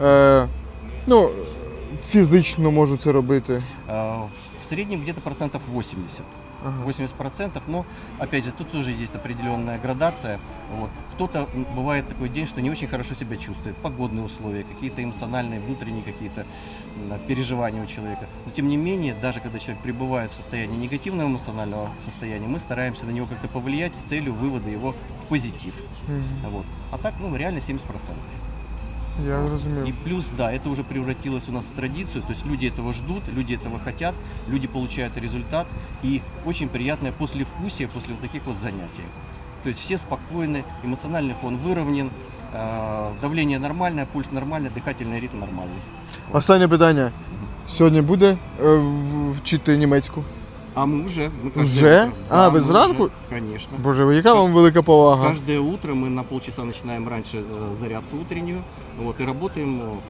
е, ну, фізично можу це робити. Э, В среднем где-то процентов 80. Ага. 80 процентов, но опять же тут тоже есть определенная градация. Вот. Кто-то м, бывает такой день, что не очень хорошо себя чувствует, погодные условия, какие-то эмоциональные, внутренние какие-то м, переживания у человека. Но тем не менее, даже когда человек пребывает в состоянии негативного эмоционального состояния, мы стараемся на него как-то повлиять с целью вывода его в позитив. Мгм. Вот. А так, ну, реально 70%. Я И зрозумів. плюс, да, это уже превратилось у нас в традицию, то есть люди этого ждут, люди этого хотят, люди получают результат, и очень приятное послевкусие после вот таких вот занятий. То есть все спокойны, эмоциональный фон выровнен, э, давление нормальное, пульс нормальный, дыхательный ритм нормальный. Останнє питання. Сьогодні буде е, в- вчити німецьку? А мы уже. Мы каждое Уже? утро- А, мы зранку? уже, Конечно. Боже, ви- яка вам велика повага? Каждое утро мы на полчаса начинаем раньше э, зарядку утреннюю, вот, и работаем э,